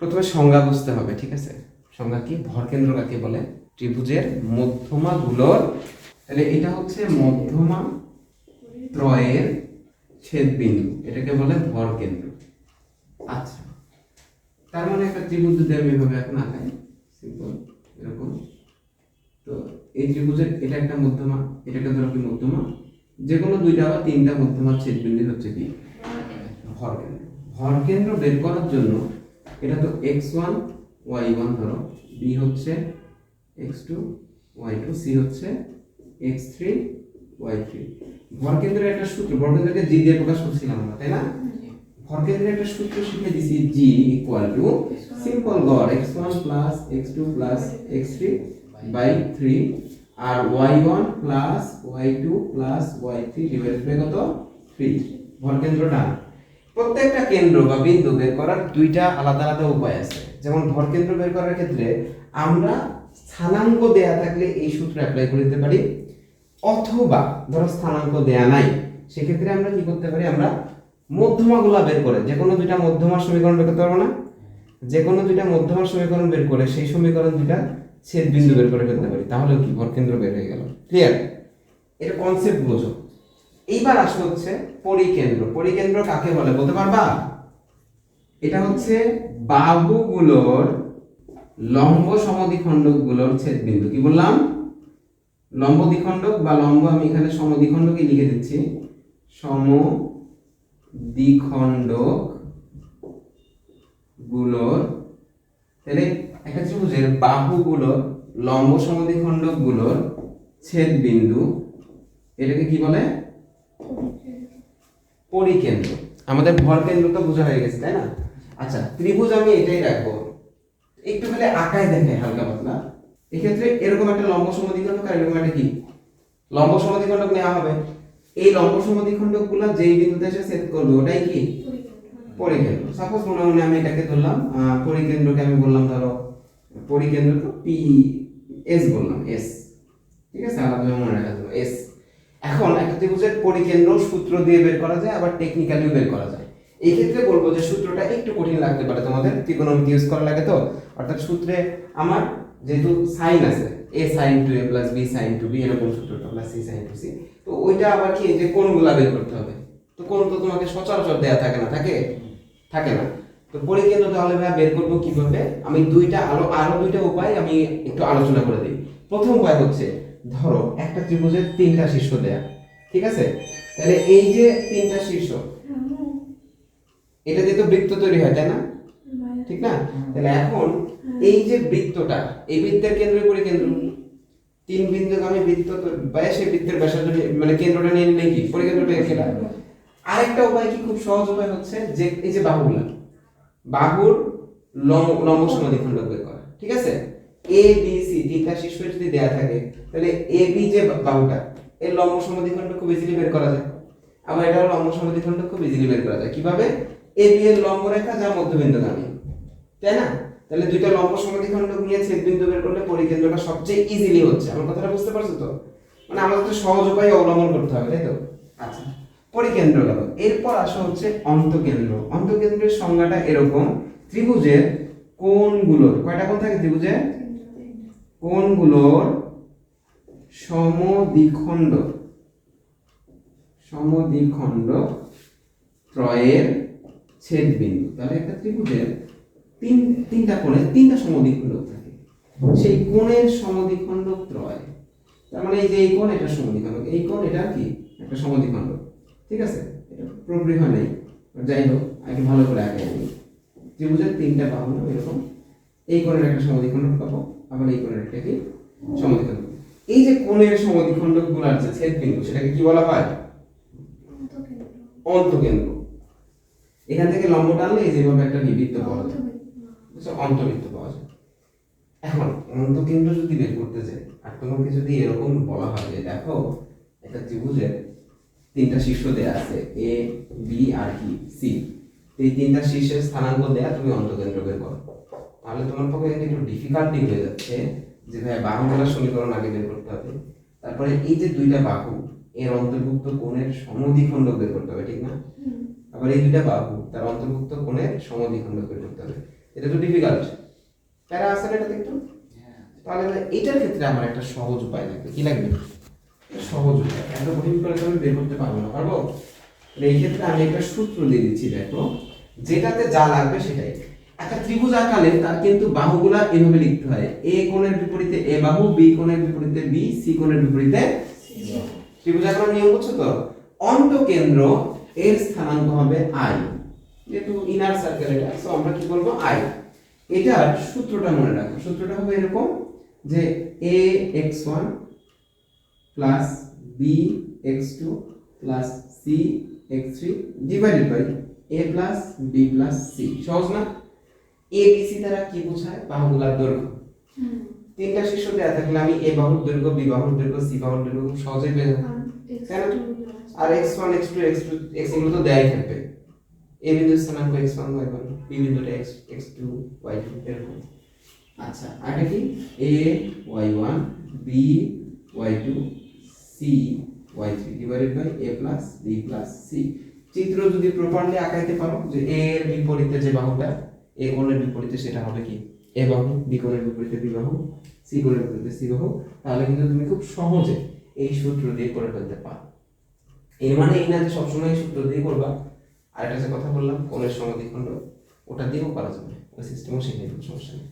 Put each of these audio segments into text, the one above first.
প্রথমে সংজ্ঞা বুঝতে হবে, ঠিক আছে? সংজ্ঞা কি? ভরকেন্দ্র কাকে বলে? ত্রিভুজের মধ্যমা গুলোর তাহলে এটা হচ্ছে মধ্যমা ত্রয়ের ছেদবিন্দু, এটাকে বলে ভরকেন্দ্র। আচ্ছা তার মানে একটা ত্রিভুজ যদি আমি এভাবে এখন আঁকাই সিম্পল এরকম। তো এই ত্রিভুজের, এটা একটা মধ্যমা, এটাকে ধরো কি মধ্যমা? যে কোনো দুইটা বা তিনটা মধ্যমার ছেদবিন্দু হচ্ছে কি? ভরকেন্দ্র। ভরকেন্দ্র বের করার জন্য এটা তো এক্স ওয়ান ওয়াই ওয়ান ধরো বি হচ্ছে x two y two C হচ্ছে এক্স থ্রি ওয়াই থ্রি ভরকেন্দ্রের একটা সূত্র, ভরকেন্দ্রকে জি দিয়ে প্রকাশ করছিলাম আমরা, তাই না? ভরকেন্দ্রের একটা সূত্র শিখে দিছি জি ইকুয়াল টু সিম্পল গড় x one plus x two plus x three by three R y one plus y two plus y three divide by কত? থ্রি ভরকেন্দ্রটা প্রত্যেকটা কেন্দ্র বা বিন্দু বের করার দুইটা আলাদা আলাদা উপায় আছে। যেমন ভরকেন্দ্র বের করার ক্ষেত্রে আমরা স্থানাঙ্ক দেয়া থাকলে এই সূত্র অ্যাপ্লাই করে দিতে পারি। অথবা ধরো স্থানাঙ্ক দেয়া নাই, সেক্ষেত্রে আমরা কি করতে পারি? আমরা মধ্যমাগুলা বের করে যে কোনো দুইটা মধ্যমার সমীকরণ বের করতে পারব না। যে কোনো দুইটা মধ্যমার সমীকরণ বের করে, সেই সমীকরণ দুইটা ছেদ বিন্দু বের করে ফেলতে পারি। তাহলে কি? ভরকেন্দ্র বের হয়ে গেল। ক্লিয়ার এটা কনসেপ্ট বোঝো। এইবার আসলে হচ্ছে পরিকেন্দ্র। পরিকেন্দ্র কাকে বলে বলতে পারবা? এটা হচ্ছে বাহুগুলোর লম্ব সমদ্বিখণ্ডকগুলোর ছেদবিন্দু। কি বললাম? লম্ব দ্বিখণ্ডক বা লম্ব, আমি এখানে সমদ্বিখণ্ডকই লিখে দিচ্ছি। সম দ্বিখণ্ডকগুলোর, তাহলে একটা ত্রিভুজের বাহুগুলোর লম্ব সমদ্বিখণ্ডকগুলোর ছেদ বিন্দু এটাকে কি বলে? পরিকেন্দ্র। আমাদের ভর কেন্দ্র তো বোঝা হয়ে গেছে তাই না? আচ্ছা ত্রিভুজ আমি এটাই রাখব। একটু খালি আকায় দেখে হালকা পাতলা। এক্ষেত্রে এরকম একটা লম্ব সমদ্বিখণ্ডক আর এরকম একটা কি? লম্ব সমদ্বিখণ্ডক নেওয়া হবে। এই লম্ব সমদ্বিখণ্ডকগুলা যেই বিন্দুতে এসে ছেদ করবে ওটাই কি? পরিকেন্দ্র। সাপোজ মনে মনে আমি এটাকে ধরলাম আহ, পরিকেন্দ্রকে আমি বললাম ধরো পরিকেন্দ্র পি এস বললাম এস ঠিক আছে? আলাদা মনে রাখা এস এখন একটা ত্রিভুজের পরিকেন্দ্র সূত্র দিয়ে বের করা যায়, আবার টেকনিক্যালিও বের করা যায়। এই ক্ষেত্রে বলব যে সূত্রটা একটু কঠিন লাগতে পারে তোমাদের ত্রিকোণমিতি ইউজ করা লাগে তো? অর্থাৎ সূত্রে আমার যেহেতু সাইন আছে A sine two A plus B sine two B এরকম সূত্রটা plus C sine two C তো ওইটা আবার কি, যে কোনগুলা বের করতে হবে। তো কোন তো তোমাকে সচরাচর দেয়া থাকে না, থাকে? থাকে না। তো পরিকেন্দ্র তাহলে ভাই বের করব কীভাবে? আমি দুইটা আরও আরও দুইটা উপায় আমি একটু আলোচনা করে দিই। প্রথম উপায় হচ্ছে ধরো, একটা ত্রিভুজের তিনটা শীর্ষ দেয়া, ঠিক আছে? তাহলে এই যে তিনটা শীর্ষ, এটা দিয়ে তো বৃত্ত তৈরি হয়, তাই না? ঠিক না? তাহলে এখন এই যে বৃত্তটা, এই বৃত্তের কেন্দ্র পরিকেন্দ্র তিন বিন্দুগামী বৃত্ত তো- সেই বৃত্তের ব্যাসার্ধ মানে কেন্দ্রটা নিয়ে নিলে কি? পরিকেন্দ্র পেয়ে গেলা আরেকটা উপায় কি? খুব সহজ উপায় হচ্ছে যে, এই যে বাহুগুলা, বাহুর লম্ব সমাধিখণ্ডক বের করা, ঠিক আছে? এ বি সি তিনটা শীর্ষ যদি দেয়া থাকে। তাহলে এ বি যে বাহুটা। এর লম্ব সমাধিখণ্ড খুব ইজিলি বের করা যায়। আবার এটা লম্ব সমাধিখণ্ড খুব ইজিলি বের করা যায়। কীভাবে? এ বি এর লম্ব রেখা যা মধ্যবিন্দুগামী তাই না? তাহলে দুইটা লম্ব সমাধিখণ্ড নিয়ে ছেদবিন্দু বের করলে পরিকেন্দ্রটা সবচেয়ে ইজিলি হচ্ছে। আমার কথাটা বুঝতে পারছ তো? মানে আমাদের তো সহজ উপায় অবলম্বন করতে হবে, তাই তো? আচ্ছা। পরিকেন্দ্র গেল। এরপর আসা হচ্ছে অন্তকেন্দ্র। অন্তকেন্দ্রের সংজ্ঞাটা এরকম। ত্রিভুজের কোণগুলোর, কয়টা কোণ থাকে ত্রিভুজে কোণগুলোর সমদ্বিখণ্ড সমদ্বিখণ্ড ত্রয়ের ছেদবিন্দু। তাহলে একটা ত্রিভুজের তিন, তিনটা কোণে তিনটা সমদ্বিখণ্ড থাকে। সেই কোণের সমদ্বিখণ্ড ত্রয়, তার মানে এই যে এই কোণ, এটা সমদ্বিখণ্ড। এই কোণ, এটা কি? একটা সমদ্বিখণ্ড। ঠিক আছে? এটা পুরোপুরি হয় নাই যাই হোক, আগে ভালো করে আগে আনি ত্রিভুজের তিনটা বাহু, এরকম। এই কোণের একটা সমদ্বিখণ্ডক পাবো। আবার এই কোণের একটা কি সমদ্বিখণ্ডক এই যে কোণের সমদ্বিখণ্ডকগুলার যে ছেদ বিন্দু সেটাকে কি বলা হয়? অন্তকেন্দ্র। এখান থেকে লম্ব টানলে যেভাবে একটা নিবৃত্ত পাওয়া যায়? অন্তবৃত্ত পাওয়া যায়। এখন, অন্তকেন্দ্র যদি বের করতে চাই আর তোমাকে যদি এরকম বলা হয় যে, দেখো, একটা ত্রিভুজের তিনটা শীর্ষ দেয়া আছে এ বি আর কি সি এই তিনটা শীর্ষের স্থানাঙ্ক দেয়া তুমি অন্তকেন্দ্র বের করো। তাহলে তোমার পক্ষে কিন্তু একটু ডিফিকাল্টি হয়ে যাচ্ছে যে ভাই বাহুগুলোর সমীকরণ আগে বের করতে হবে। তারপরে এই যে দুইটা বাহু এর অন্তর্ভুক্ত কোণের সমদ্বিখণ্ড বের করতে হবে ঠিক না? আবার এই দুইটা বাহু তার অন্তর্ভুক্ত কোণের সমদ্বিখণ্ড বের করতে হবে। এটা তো ডিফিকাল্ট প্যারা আছে না এটা একটু? তাহলে এবার এটার ক্ষেত্রে আমার একটা সহজ উপায় লাগবে। কি লাগবে? সহজ উপায়। এত কঠিন করে তো আমি বের করতে পারব না পারব? তাহলে এই ক্ষেত্রে আমি একটা সূত্র দিয়ে দিচ্ছি দেখো। যেটাতে যা লাগবে সেটাই। একটা ত্রিভুজ আঁকালে তার কিন্তু বাহুগুলা এভাবে লিখতে হয়। এ কোণের বিপরীতে এ বাহু, বি কোণের বিপরীতে বি, সি কোণের বিপরীতে ত্রিভুজ আঁকানোর নিয়ম হচ্ছে তো? অন্তকেন্দ্র এর স্থানাঙ্ক হবে আই। যেহেতু ইনার সার্কেল এটা সো আমরা কি করব আই। এটার সূত্রটা মনে রাখো। সূত্রটা হবে এরকম যে A x one plus B x two plus C x three divided by A plus B plus C. সহজ না? এ বি সি দ্বারা কি বোঝায়? বাহুগুলার দৈর্ঘ্য। তিনটা শীর্ষ দেওয়া থাকলে আমি এ বাহুর দৈর্ঘ্য বি বাহুর দৈর্ঘ্য সি বাহুর দৈর্ঘ্য সহজেই পেয়ে যাব? আর x one x two x two x এগুলো তো দেয়াই থাকবে। এ বিন্দু স্থানাঙ্ক x one y one B বিন্দুটা x x two y two এরকম। আচ্ছা আর কি? A y one B y two C y three divided by A plus B plus C চিত্র যদি প্রপারলি আঁকাইতে পারো যে এ এর বিপরীতে যে বাহুটা এ কোণের বিপরীতে সেটা হবে কি? এ বাহু বি কোণের বিপরীতে বি বাহু সি কোণের বিপরীতে সি বাহু। তাহলে কিন্তু তুমি খুব সহজে এই সূত্র দিয়ে করে ফেলতে পারো। এর মানে এই না যে সবসময় সূত্র দিয়ে করবা। আর একটা যে কথা বললাম কোণের সমাধিখণ্ড ওটা দিয়েও করা যাবে। ওই সিস্টেমও শিখে নেবে সমস্যা নেই।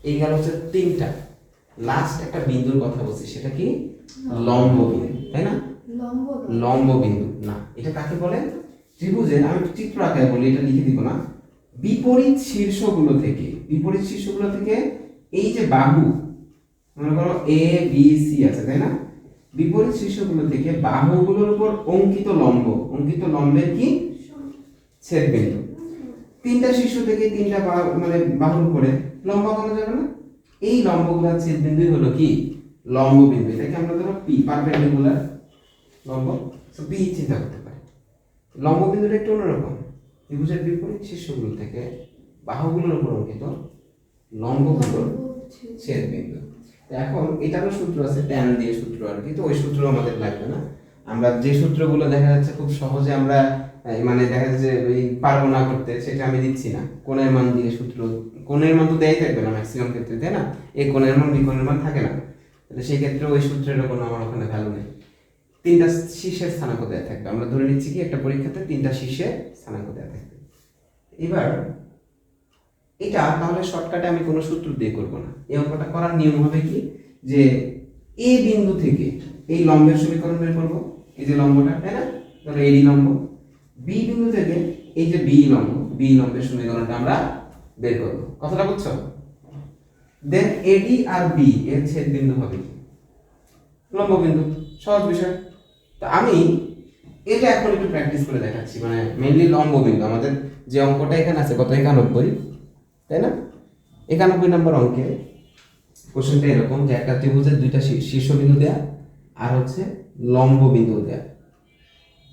এই গেল হচ্ছে তিনটা। লাস্ট একটা বিন্দুর কথা বলছি সেটা কি? লম্ব বিন্দু তাই না? লম্ব। লম্ব বিন্দু না। এটা কাকে বলে? ত্রিভুজের আমি চিত্র আকারে বলি, এটা লিখে দিব না। বিপরীত শীর্ষগুলো থেকে, বিপরীত শীর্ষগুলো থেকে এই যে বাহু, মনে করো এ বি সি আছে, তাই না? বিপরীত শীর্ষগুলো থেকে বাহুগুলোর উপর অঙ্কিত লম্ব, অঙ্কিত লম্বের কি? ছেদ বিন্দু তিনটা শীর্ষ থেকে তিনটা মানে বাহুর উপরে লম্ব আঁকানো যাবে না? এই লম্বগুলোর ছেদ বিন্দুই হলো কি? লম্ব বিন্দু এটাকে আমরা ধরো পি পারপেন্ডিকুলার লম্ব। সো পি চিন্তা করতে পারি লম্ব বিন্দুটা একটু অন্যরকম। ত্রিভুজের বিপরীত শীর্ষগুলো থেকে বাহুগুলোর উপর অঙ্কিত লম্বগুলোর ছেদ বিন্দু এখন এটারও সূত্র আছে ট্যান দিয়ে সূত্র আর কি, তো ওই সূত্র আমাদের লাগবে না। আমরা যে সূত্রগুলো দেখা যাচ্ছে খুব সহজে আমরা মানে দেখা যাচ্ছে ওই পারব না করতে, সেটা আমি দিচ্ছি না। কোণের মান দিয়ে সূত্র, কোণের মান তো দেয়াই থাকবে না ম্যাক্সিমাম ক্ষেত্রে, তাই না? এই কোণের মান বি কোণের মান থাকে না। তাহলে সেই ক্ষেত্রে ওই সূত্রের কোনো আমার ওখানে ভ্যালু নেই। তিনটা শীর্ষের স্থানাঙ্ক দেওয়া থাকবে। আমরা ধরে নিচ্ছি কি, একটা পরীক্ষাতে তিনটা শীর্ষে স্থানাঙ্ক দেওয়া থাকবে। এবার, এটা তাহলে শর্টকাটে আমি কোনো সূত্র দিয়ে করব না। এই অঙ্কটা করার নিয়ম হবে কি, যে এ বিন্দু থেকে এই লম্বের সমীকরণ বের করব। এই যে লম্বটা, তাই না? ধরো এডি লম্ব। বি বিন্দু থেকে এই যে বি লম্ব, বি লম্বের সমীকরণটা আমরা বের করব। কথাটা বুঝছ? দেন এডি আর বি এর ছেদ বিন্দু হবে কি? লম্ব বিন্দু, সহজ বিষয়। তো আমি এটা এখন একটু প্র্যাকটিস করে দেখাচ্ছি মানে মেনলি লম্ব বিন্দু আমাদের যে অঙ্কটা এখানে আছে, কত? একানব্বই, তাই না? একানব্বই নম্বর অঙ্কে কোশ্চেনটা এরকম যে একটা ত্রিভুজের দুইটা শীর্ষবিন্দু দেয়া আর হচ্ছে লম্ব বিন্দু দেয়া।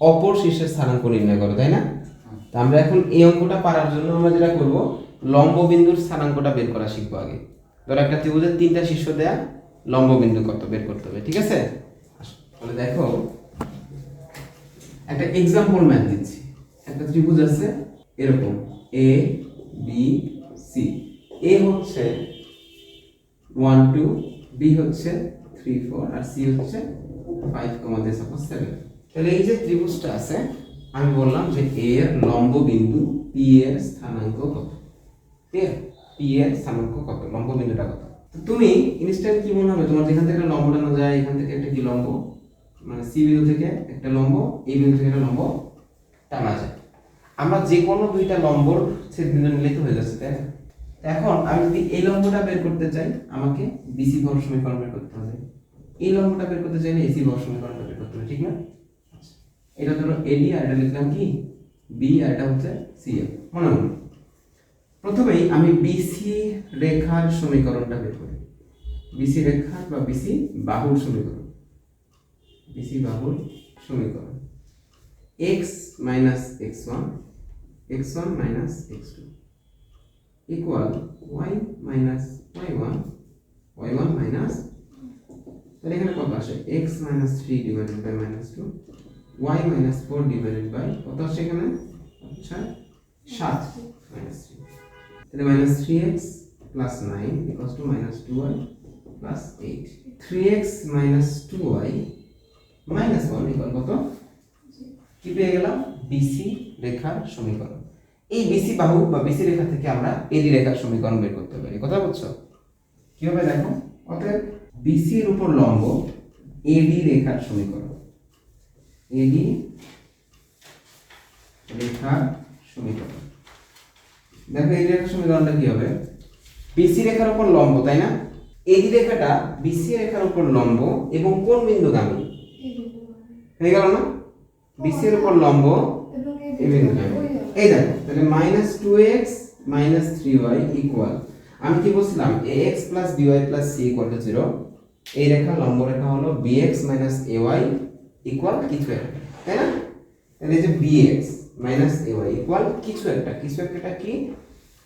অপর শীর্ষের স্থানাঙ্ক নির্ণয় করো, তাই না? তা আমরা এখন এই অঙ্কটা পারার জন্য আমরা যেটা করব, লম্ব বিন্দুর স্থানাঙ্কটা বের করা শিখব আগে। ধরো একটা ত্রিভুজের তিনটা শীর্ষ দেয়া, লম্ব বিন্দু কত? বের করতে হবে, ঠিক আছে? তাহলে দেখো একটা এক্সাম্পল ম্যাথ দিচ্ছি। একটা ত্রিভুজ আছে, এরকম এ বি সি এ হচ্ছে ওয়ান টু বি হচ্ছে থ্রি ফোর আর সি হচ্ছে ফাইভ কমাতে সাপোজ সেভেন তাহলে এই যে ত্রিভুজটা আছে, আমি বললাম যে এ এর লম্ব বিন্দু পি এর স্থানাঙ্ক কত? পি এর স্থানাঙ্ক কত? লম্ব বিন্দুটা কত? তুমি ইনস্ট্যান্ট কি মনে হবে? তোমার যেখান থেকে একটা লম্ব টানা যায়, এখান থেকে একটা কি লম্ব? মানে সি বিন্দু থেকে একটা লম্ব এই বিন্দু থেকে একটা লম্ব টানা যায়। আমরা যে কোনো দুইটা লম্বর ছেদ বিন্দু নিলেই তো হয়ে যাচ্ছে, তাই না? এখন আমি যদি এই লম্বটা বের করতে চাই, আমাকে বিসি ভর সমীকরণ বের করতে হবে। এই লম্বটা বের করতে চাইলে এসি ভর সমীকরণটা বের করতে হবে, ঠিক না। এটা ধরো এডি আর এটা লিখলাম কি? বি আর এটা হচ্ছে সি মনে মনে প্রথমেই আমি বিসি রেখার সমীকরণটা বের করি। বিসি রেখার বা বিসি বাহুর সমীকরণ। বিসি বাহুর সমীকরণ। X minus x one x one minus x two, equal y minus y one y one minus, তাহলে এখানে কত আসে? X minus three divided by minus two, y minus four divided by কত আসে এখানে? ছয় সাত মাইনাস থ্রি। তাহলে minus three x plus nine x two minus two y plus eight. Three x minus two y minus one equal কত? কি পেয়ে গেলাম? বিসি রেখার সমীকরণ। এই বিসি বাহু বা বিসি রেখা থেকে আমরা এডি রেখার সমীকরণ বের করতে পারি। কথা বলছো? কীভাবে দেখো? অতএব বিসি এর উপর লম্ব এডি রেখার সমীকরণ। এডি রেখার সমীকরণ। দেখো এই রেখার সমীকরণটা কি হবে? বিসি রেখার উপর লম্ব, তাই না? এডি রেখাটা বিসি রেখার উপর লম্ব এবং কোন বিন্দুগামী? হয়ে গেল না? বিসি এর উপর লম্ব এই বিন্দুগামী এই দেখো তাহলে minus two x minus three y equal আমি কি বলছিলাম? A x plus B y plus C equal to zero এই রেখা লম্ব রেখা হলো B x minus A y equal কিছু একটা তাই না? তাহলে যে B x minus A y equal কিছু একটা। কিছু একটা কি?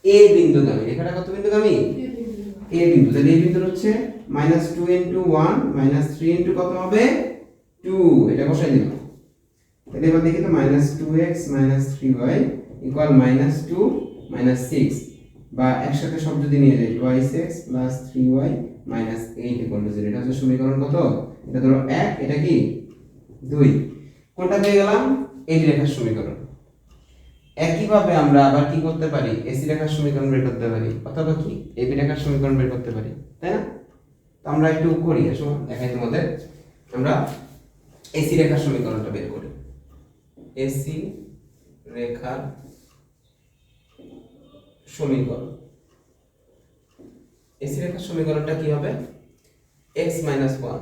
এ বিন্দুগামী। রেখাটা কত বিন্দুগামী? এ বিন্দু। তাহলে এই বিন্দু হচ্ছে minus two into one minus three into কত হবে? টু এটা বসাই দিলাম তাহলে এবার দেখি তো minus two x minus three y equal minus two minus six বা একসাথে সব যদি নিয়ে যাই y six plus three y minus eight equal to zero এটা হচ্ছে সমীকরণ কত? এটা ধরো এক, এটা কি? দুই। কোনটা পেয়ে গেলাম? এই রেখার সমীকরণ। একইভাবে আমরা আবার কি করতে পারি? এসি রেখার সমীকরণ বের করতে পারি, অথবা কি? এবি রেখার সমীকরণ বের করতে পারি, তাই না? তো আমরা একটু করি এসো দেখাই তোমাদের। আমরা এসি রেখার সমীকরণটা বের করি। এসি রেখার সমীকরণ। এসি রেখার সমীকরণটা কি হবে? X minus one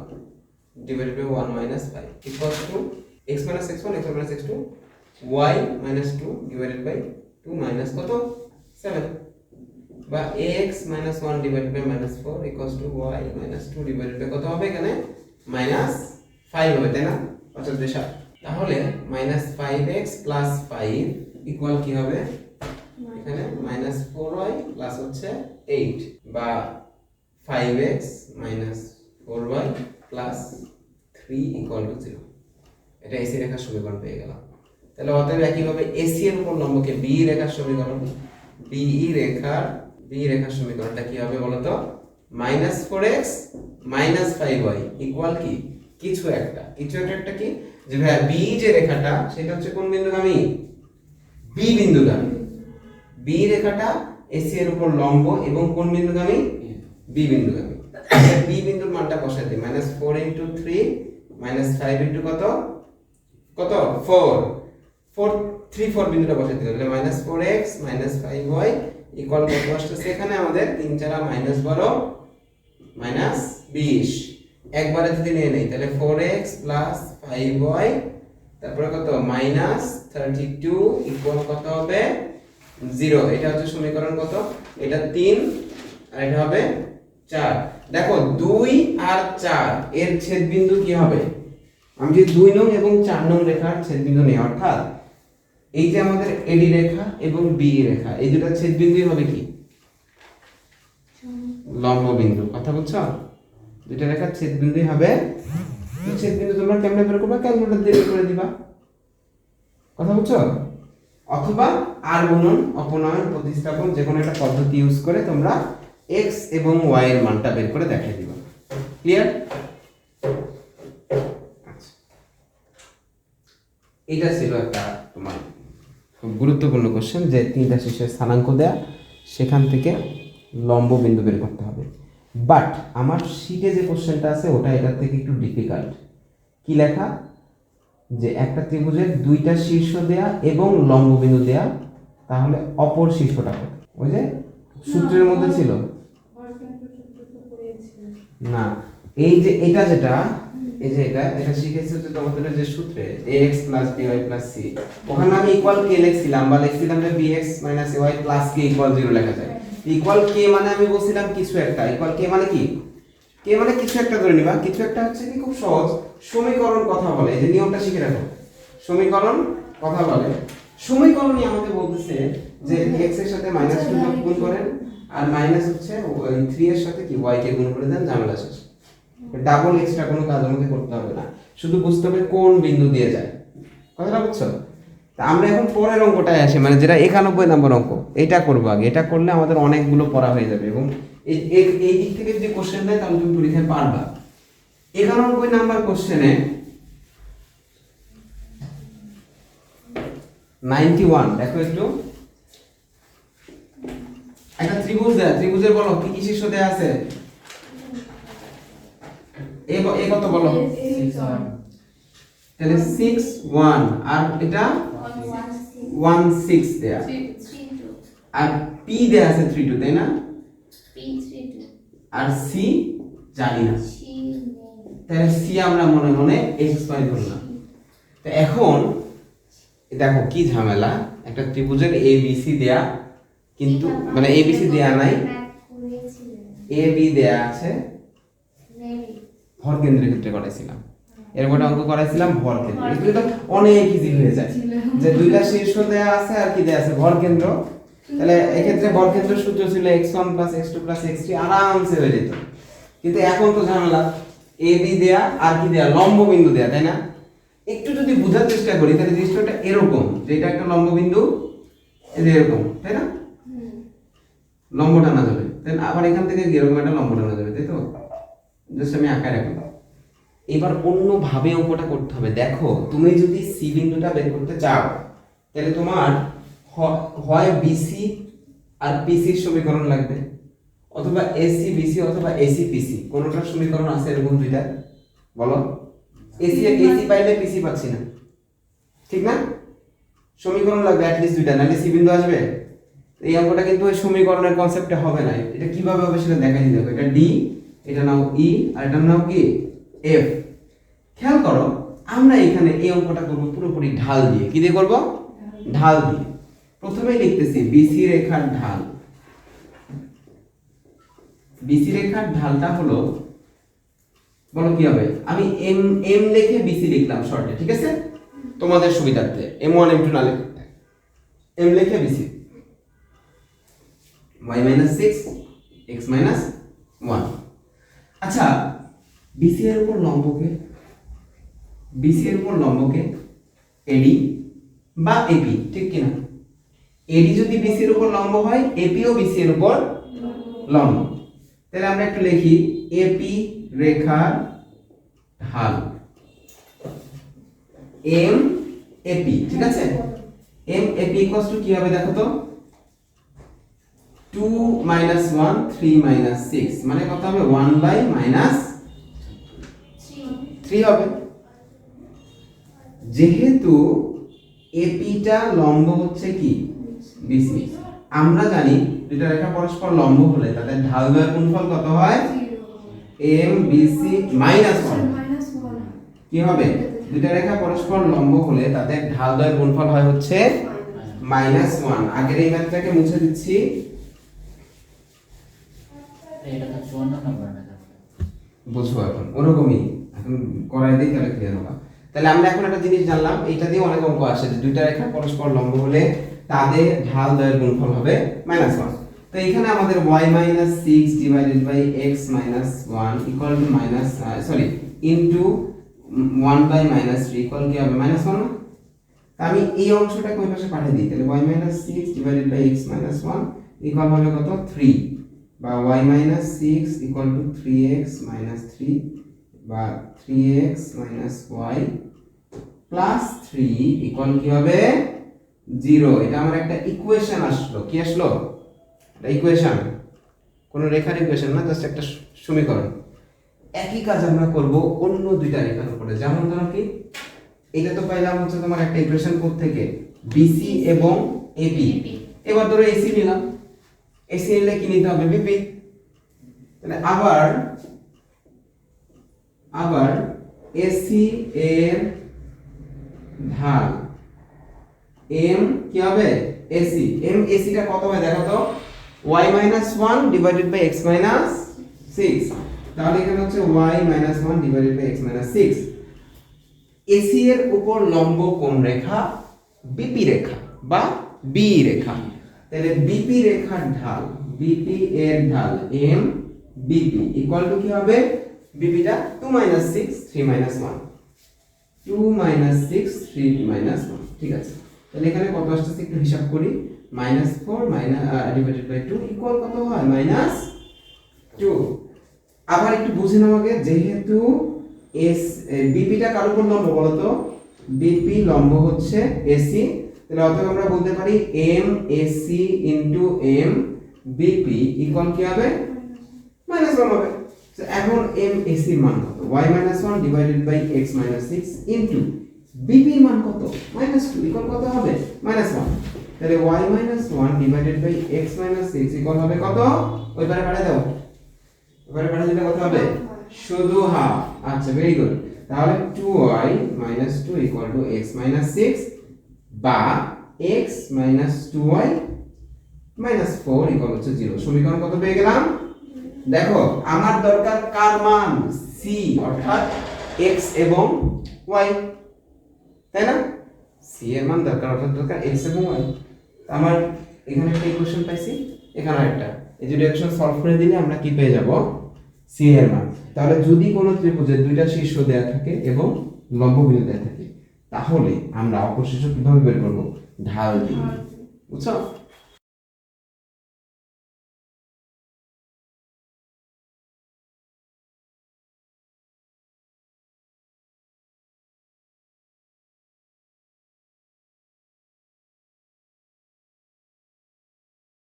divided by one minus five equal to x minus x one x minus x two y minus two divided by two minus কত? সেভেন বা x minus one divide by minus four equal to y minus two divided by কত হবে এখানে? Minus 5 হবে, তাই না? অর্থাৎ সাত। তাহলে minus 5x plus 5 equal কি হবে? এখানে minus 4y plus হচ্ছে 8 বা 5x minus 4y plus 3 equal to 0 এটা এসি রেখার সমীকরণ পেয়ে গেলাম। তাহলে অতএব একইভাবে এসি এর উপর লম্বকে বি রেখার সমীকরণ বিই রেখার বি রেখার সমীকরণটা কি হবে বলতো? Minus four x minus five y equal কি? কিছু একটা। কিছু একটা একটা কি? যে ভাই বি যে রেখাটা, সেটা হচ্ছে কোন বিন্দুগামী? বি বিন্দুগামী। বি রেখাটা এসি এর উপর লম্ব এবং কোন বিন্দুগামী? বি বিন্দুগামী। বি বিন্দুর মানটা বসাই দিই। Minus four into three minus five into কত? কত? ফোর ফোর থ্রি ফোর বিন্দুটা বসাই দিই তাহলে minus four x minus five y equal কত আসতেছে এখানে আমাদের তিন চারা মাইনাস বারো মাইনাস বিশ। একবারে যদি নিয়ে নেই তাহলে four x plus five y তারপরে কত? মাইনাস থার্টি টু ইকুয়াল কত হবে? জিরো এটা হচ্ছে সমীকরণ কত? এটা তিন আর এটা হবে চার। দেখো দুই আর চার এর ছেদ বিন্দু কি হবে? আমি যে দুই নং এবং চার নং রেখার ছেদ বিন্দু নেই অর্থাৎ এই যে আমাদের এডি রেখা এবং বি রেখা এই দুটো ছেদ বিন্দুই হবে কি? লম্ব বিন্দু। কথা বলছো? দুইটা ছেদ বিন্দুই হবে। তো ছেদ বিন্দু তোমরা কেমনে বের করবা? ক্যালকুলেটর দিয়ে বের করে দিবা। কথা বলছো অথবা আর গুণন, অপনয়ন, প্রতিস্থাপন যে কোনো একটা পদ্ধতি ইউজ করে তোমরা এক্স এবং ওয়াই এর মানটা বের করে দেখিয়ে দিবা। ক্লিয়ার আচ্ছা। এটা ছিল একটা তোমার খুব গুরুত্বপূর্ণ কোশ্চেন যে তিনটা শীর্ষের স্থানাঙ্ক দেয়া, সেখান থেকে লম্ব বিন্দু বের করতে হবে। বাট আমার শীটে যে কোশ্চেনটা আছে, ওটা এটার থেকে একটু ডিফিকাল্ট কি লেখা? যে একটা ত্রিভুজের দুইটা শীর্ষ দেয়া এবং লম্ব বিন্দু দেয়া, তাহলে অপর শীর্ষটা? ওই যে সূত্রের মধ্যে ছিল। না, এই যে এটা যেটা, এই যে এটা এটা শিখেছি যে তোমাদের যে সূত্রে, ax plus by plus c ওখানে আমি ইকুয়াল কে লিখছিলাম বা লিখছিলাম যে bx minus ay plus k equal 0 লেখা যায়। ইকুয়াল কে মানে আমি বলছিলাম কিছু একটা ইকুয়াল কে মানে কি? কে মানে কিছু একটা ধরে নিবা, কিছু একটা হচ্ছে কি খুব সহজ, সমীকরণ কথা বলে, এই যে নিয়মটা শিখে রাখো। সমীকরণ কথা বলে। সমীকরণই আমাকে বলতেছে যে x এর সাথে মাইনাস টু গুণ করেন, আর মাইনাস হচ্ছে থ্রি এর সাথে কি, y কে গুণ করে দেন, ঝামেলা শেষ। ডাবল এক্সট্রা কোনো কাজ আমাকে করতে হবে না। শুধু বুঝতে হবে কোন বিন্দু দিয়ে যায়। কথাটা বুঝছ? আমরা এখন পরের অঙ্কটায় আসি মানে যেটা একানব্বই নম্বর অঙ্ক এটা করব আগে এটা করলে আমাদের অনেকগুলো পড়া হয়ে যাবে এবং এই দিক থেকে যদি কোশ্চেন দেয় তাহলে তুমি পরীক্ষায় পারবা একানব্বই নাম্বার কোশ্চেনে নাইনটি ওয়ান দেখো একটু একটা ত্রিভুজ দেয় ত্রিভুজের বলো কি কি শীর্ষ দেয়া আছে এ কত বলো তাহলে সিক্স ওয়ান আর এটা ওয়ান সিক্স দেয়া। আর পি দেয়া আছে থ্রি টু তাই না? আর সি জানি না। তাহলে সি আমরা মনে মনে এক্স ওয়াই ধরলাম। তো এখন দেখো কি ঝামেলা। একটা ত্রিভুজের এ বি সি দেয়া কিন্তু মানে এ বি সি দেয়া নাই। এ বি দেয়া আছে। ভর কেন্দ্রের ক্ষেত্রে করাইছিলাম। এরপর একটা অঙ্ক করাইছিলাম? ভর কেন্দ্র। এগুলো তো অনেক ইজি হয়ে যায়। যে দুইটা শীর্ষ দেয়া আছে আর কি দেয়া আছে? ভর কেন্দ্র। তাহলে এক্ষেত্রে ভর কেন্দ্র সূত্র ছিল x one plus x two plus x three আরামসে হয়ে যেত। কিন্তু এখন তো ঝামেলা। এ বি দেয়া আর কি দেয়া? লম্ব বিন্দু দেয়া তাই না? একটু যদি বোঝার চেষ্টা করি তাহলে দৃশ্যটা এরকম। যে এটা একটা লম্ব বিন্দু এরকম তাই না? লম্ব টানা যাবে দেন আবার এখান থেকে এরকম একটা লম্ব টানা যাবে তাই তো? জাস্ট আমি আঁকায় রাখলাম। এবার অন্যভাবে অঙ্কটা করতে হবে। দেখো, তুমি যদি সি বিন্দুটা বের করতে চাও, তাহলে তোমার হয় বিসি আর পিসির সমীকরণ লাগবে। অথবা এসি বিসি অথবা এসি পিসি কোনোটার সমীকরণ আছে এরকম দুইটা? বলো। এসি এসি পাইলে পিসি পাচ্ছি না। ঠিক না? সমীকরণ লাগবে অ্যাটলিস্ট দুইটা, নাহলে সি বিন্দু আসবে। এই অঙ্কটা কিন্তু ওই সমীকরণের কনসেপ্টে হবে না। এটা কীভাবে হবে সেটা দেখাই দিতে হবে এটা ডি এটা নাও ই আর এটার নাম কি? এফ খেয়াল করো, আমরা এখানে এই অঙ্কটা করব পুরোপুরি ঢাল দিয়ে। কি দিয়ে করব? ঢাল দিয়ে। প্রথমেই লিখতেছি বিসি রেখার ঢাল। বিসি রেখার ঢালটা হলো, বলো কি হবে? আমি এম এম লিখে বিসি লিখলাম শর্টে ঠিক আছে? তোমাদের সুবিধার্থে। এম ওয়ান এম টু না লিখে এম লিখে BC y minus six x minus one আচ্ছা বিসি এর উপর লম্বকে বিসি এর উপর লম্বকে এডি বা এপি ঠিক কিনা? এডি যদি বিসি এর উপর লম্ব হয় এপিও বিসি এর উপর লম্ব। তাহলে আমরা একটু লিখি এপি রেখার ঢাল। এম এপি ঠিক আছে? এম এপি ইকুয়ালস টু কি হবে দেখো তো? 2 মাইনাস 1 3 মাইনাস 6 মানে কত হবে? 1 বাই মাইনাস 3 হবে। যেহেতু এপিটা লম্ব হচ্ছে কি? বিসি আমরা জানি দুটা রেখা পরস্পর লম্ব হলে তাদের ঢাল দ্বয়ের গুণফল কত হয়? এম বিসি মাইনাস 1 কি হবে? দুটা রেখা পরস্পর লম্ব হলে তাদের ঢাল দ্বয়ের গুণফল হয় হচ্ছে মাইনাস 1 আগের এই ম্যাথটাকে মুছে দিচ্ছি। বুঝব এখন। ওরকমই। করাই দিই তাহলে ক্লিয়ার হবে তাহলে আমরা এখন একটা জিনিস জানলাম, এইটা দিয়ে অনেক অঙ্ক আসে যে দুইটা রেখা পরস্পর লম্ব হলে তাদের ঢাল দ্বয়ের গুণফল হবে মাইনাস ওয়ান তো এখানে আমাদের y minus six divided by x minus one equal to minus sorry into one by minus three equal কি হবে? মাইনাস ওয়ান আমি এই অংশটাকে ওই পাশে পাঠিয়ে দিই, তাহলে y minus six divided by x minus one equal হবে কত? থ্রি বা y minus six equal to three x minus three বা three x minus y plus three equal কি হবে? জিরো এটা আমার একটা ইকুয়েশন আসলো। কি আসলো? একটা ইকুয়েশন কোনো রেখার ইকুয়েশন না জাস্ট একটা সমীকরণ। একই কাজ আমরা করব অন্য দুইটা রেখার উপরে। যেমন ধরো কি এটা তো পাইলাম হচ্ছে তোমার একটা ইকুয়েশন কোড থেকে? বিসি এবং এপি এবার ধরো এসি নিলাম। এসি নিলে কি নিতে হবে? বিপি তাহলে আবার আবার এসি এর ঢাল। এম কি হবে? এসি এম এসিটা কত হবে দেখো তো? Y minus one divided by x minus six তাহলে এখানে হচ্ছে y minus one divided by x minus six AC এর উপর লম্ব কোন রেখা? বিপি রেখা বা বি রেখা। তাহলে বিপি রেখার ঢাল বিপি এর ঢাল এম বিপি ইকুয়াল টু কি হবে? বিপিটা two minus six three minus one two minus six three minus one ঠিক আছে? তাহলে এখানে কত আসতেছে? একটু হিসাব করি। Minus four minus divided by two equal কত হয়? মাইনাস টু আবার একটু বুঝে নাও আগে, যেহেতু এস বিপিটা কার উপর লম্ব বলতো বিপি লম্ব হচ্ছে এসি তাহলে অতএব আমরা বলতে পারি M AC into M BP equal কি হবে? মাইনাস ওয়ান হবে। এখন এম এসি এর মান কত? Y minus one divided by x minus six into বিপির মান কত? মাইনাস টু ইকুয়াল কত হবে? মাইনাস ওয়ান তাহলে y minus one divided by x minus হবে কত? ওই পারে পাঠিয়ে দাও। এবারে পাঠিয়ে দিলে কত হবে? শুধু হাফ আচ্ছা ভেরি গুড তাহলে two y minus two equal to x minus six বা x minus two y minus four zero সমীকরণ কত পেয়ে গেলাম? দেখো আমার দরকার কার মান? সি অর্থাৎ এক্স এবং ওয়াই তাই না? সি এর মান দরকার অর্থাৎ দরকার এক্স এবং ওয়াই আমার এখানে একটা ইকুয়েশন পাইছি এখানে একটা এই দুটো ইকুয়েশন সলভ করে দিলে আমরা কি পেয়ে যাব? সি এর মান। তাহলে যদি কোনো ত্রিভুজের দুইটা শীর্ষ দেয়া থাকে এবং লম্ব বিন্দু দেওয়া থাকে তাহলে আমরা অপশিষ্ট কীভাবে বের করব? ঢাল দিয়ে। বুঝছ?